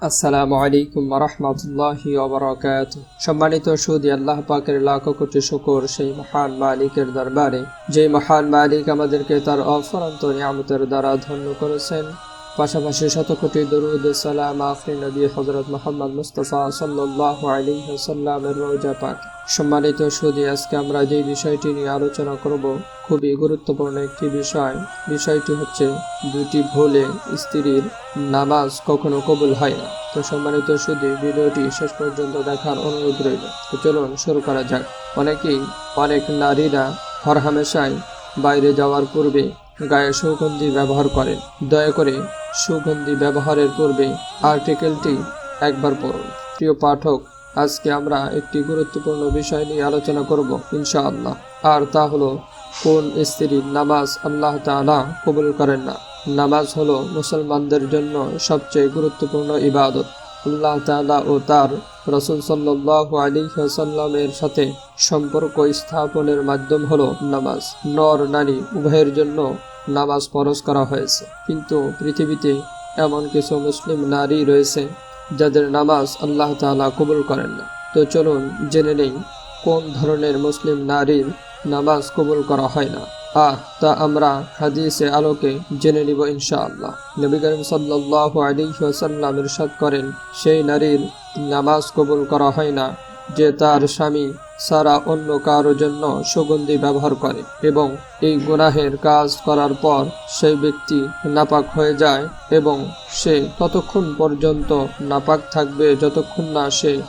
আসসালামু আলাইকুম রহমতুল্লাহি ওবরাকাত সম্মানিত সুদি আল্লাহ পাকের লাখ কোটি শুকর সেই মহান মালিকের দরবারে। যে মহান মালিক আমাদেরকে তার অফরান্ত নিয়ামতের দ্বারা ধন্য করেছেন পাশাপাশি শত কোটি দরুদ, সালাম আফরি নবী হজরত মোহাম্মদ মুস্তফা সাল্লাহ আলী সাল্লামের রোজা পাক সম্মানিত সুদি আজকে আমরা যে বিষয়টি নিয়ে আলোচনা করব, খুবই গুরুত্বপূর্ণ একটি বিষয়। বিষয়টি হচ্ছে দুটি ভুলে স্ত্রীর নামাজ কখনো কবুল হয় না। তো সম্মানিত সুদী ভিডিওটি শেষ পর্যন্ত দেখার অনুরোধ রইল। চলুন শুরু করা যাক। অনেকেই, অনেক নারীরা হরহামেশায় বাইরে যাওয়ার পূর্বে গায়ে সুগন্ধি ব্যবহার করেন। দয়া করে সুগন্ধি ব্যবহারের পূর্বে আর্টিকেলটি একবার পড়ুন। প্রিয় পাঠক, আজকে আমরা একটি গুরুত্বপূর্ণ বিষয় নিয়ে আলোচনা করব ইনশাআল্লাহ। আর তা হলো, কোন স্ত্রীর নামাজ আল্লাহ তাআলা কবুল করেন না? নামাজ হলো মুসলমানদের জন্য সবচেয়ে গুরুত্বপূর্ণ ইবাদত। আল্লাহ তাআলা ও তার রসুল সাল্লাহ আলী সাল্লামের সাথে সম্পর্ক স্থাপনের মাধ্যম হলো নামাজ। নর নারী উভয়ের জন্য নামাজ ফরজ করা হয়েছে। কিন্তু পৃথিবীতে এমন কিছু মুসলিম নারী রয়েছে, যাদের নামাজ আল্লাহ তাআলা কবুল করেন না। তো চলুন জেনে নেই, কোন ধরনের মুসলিম নারীর নামাজ কবুল করা হয় না। আহ, তা আমরা হাদিসে আলোকে জেনে নিব ইনশাআল্লাহ। নবী করিম সাল্লাহ ইরশাদ করেন, সেই নারীর নামাজ কবুল করা হয় না, যে তার স্বামী সারা অন্য কারও জন্য সুগন্ধি ব্যবহার করে এবং এই গুনাহের কাজ করার পর সেই ব্যক্তি নাপাক হয়ে যায় এবং সে ততক্ষণ পর্যন্ত নাপাক থাকবে যতক্ষণ না সে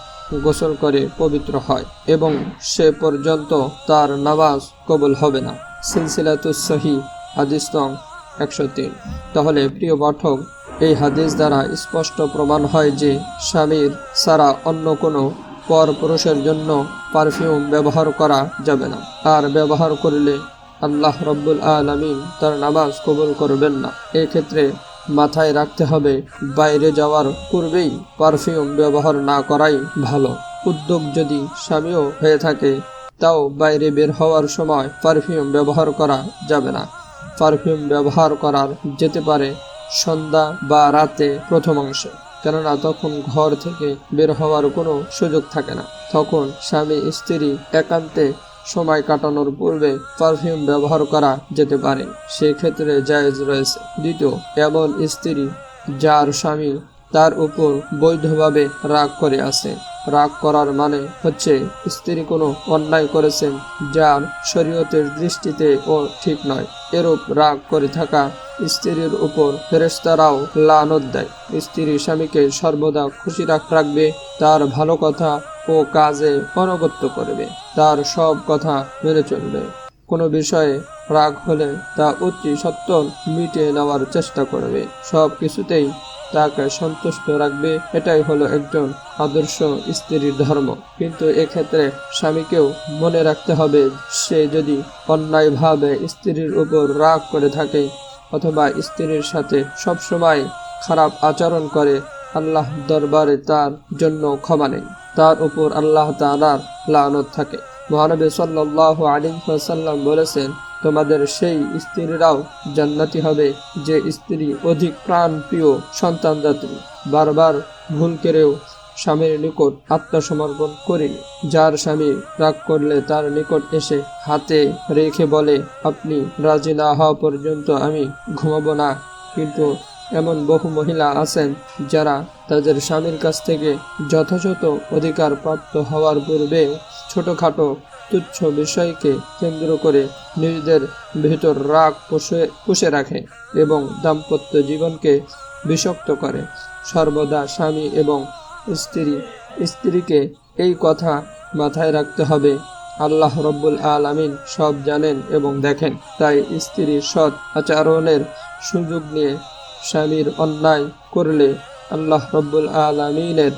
গোসল করে পবিত্র হয় এবং সে পর্যন্ত তার নামাজ কবুল হবে না। সিলসিলাতুসহি হাদিস নং একশো তিন। তাহলে প্রিয় পাঠক, এই হাদিস দ্বারা স্পষ্ট প্রমাণ হয় যে স্বামীর সারা অন্য কোনো পর পুরুষের জন্য পারফিউম ব্যবহার করা যাবে না। আর ব্যবহার করলে আল্লাহ রব্বুল আলমিন তার নামাজ কবুল করবেন না। এক্ষেত্রে মাথায় রাখতে হবে, বাইরে যাওয়ার পূর্বেই পারফিউম ব্যবহার না করাই ভালো। উদ্যোগ যদি স্বামীও হয়ে থাকে, তাও বাইরে বের হওয়ার সময় পারফিউম ব্যবহার করা যাবে না। পারফিউম ব্যবহার করার যেতে পারে সন্ধ্যা বা রাতে প্রথম অংশে। কেননা তখন ঘর থেকে বের হওয়ার কোনো সুযোগ থাকে না। তখন স্বামী, স্ত্রী একান্তে সময় কাটানোর পূর্বে পারফিউম ব্যবহার করা যেতে পারে। সেক্ষেত্রে জায়েজ রয়েছে। দ্বিতীয়, এমন স্ত্রী যার স্বামী তার উপর বৈধভাবে রাগ করে আছে। রাগ করার মানে হচ্ছে স্ত্রী কোনো অন্যায় করেছেন যার শরীয়তের দৃষ্টিতে ও ঠিক নয়। এরূপ রাগ করে থাকা স্ত্রীর উপর ফেরেস্তারাও লানত দেয়। স্ত্রী স্বামীকে সর্বদা খুশি রাখ রাখবে, তার ভালো কথা ও কাজে অনগত্য করবে, তার সব কথা মেনে চলবে। কোনো বিষয়ে রাগ হলে তা অতি সত্তর মিটিয়ে নেওয়ার চেষ্টা করবে। সব কিছুতেই তাকে সন্তুষ্ট রাখবে, এটাই হলো একজন আদর্শ স্ত্রীর ধর্ম। কিন্তু এক্ষেত্রে স্বামীকেও মনে রাখতে হবে, সে যদি অন্যায়ভাবে স্ত্রীর উপর রাগ করে থাকে অথবা স্ত্রীর সাথে সবসময় খারাপ আচরণ করে আল্লাহ দরবারে তার জন্য ক্ষমা নেই। তার উপর আল্লাহ তালার লানত থাকে। মহানবী সাল্লাহ আলী সাল্লাম বলেছেন, তোমাদের সেই স্ত্রীরাও জান্নাতি হবে, যে স্ত্রী অধিক প্রাণ প্রিয় সন্তানদাত্রী। বারবার ভুল করেও স্বামীর নিকট আত্মসমর্পণ করিনি। যার স্বামী রাগ করলে তার নিকট এসে হাতে রেখে বলে, আপনি রাজি না হওয়া পর্যন্ত আমি ঘুমাবো না। কিন্তু এমন বহু মহিলা আছেন যারা তাদের স্বামীর কাছ থেকে যথাযথ অধিকার প্রাপ্ত হওয়ার পূর্বে ছোটখাটো তুচ্ছ বিষয়কে কেন্দ্র করে নিজেদের ভেতর রাগ পুষে পুষে রাখে এবং দাম্পত্য জীবনকে বিষাক্ত করে। সর্বদা স্বামী এবং স্ত্রী, স্ত্রীকে এই কথা মাথায় রাখতে হবে। আল্লাহ রব্বুল আলামিন সব জানেন এবং দেখেন। তাই স্ত্রীর সৎ আচরণের সুযোগ নিয়ে স্বামীর অন্যায় করলে আল্লাহ রব্বুল আলমিনের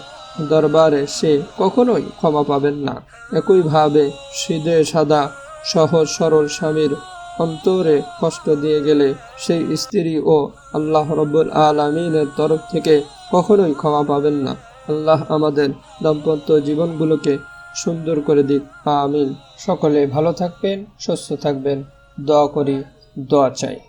দরবারে সে কখনোই ক্ষমা পাবেন না। একইভাবে সিদে সাদা সহজ সরল স্বামীর অন্তরে কষ্ট দিয়ে গেলে সেই স্ত্রী ও আল্লাহ রব্বুল আলমিনের তরফ থেকে কখনোই ক্ষমা পাবেন না। আল্লাহ আমাদের দাম্পত্য জীবনগুলোকে সুন্দর করে দিক। আমিন। সকলে ভালো থাকবেন, সুস্থ থাকবেন। দোয়া করি, দোয়া চাই।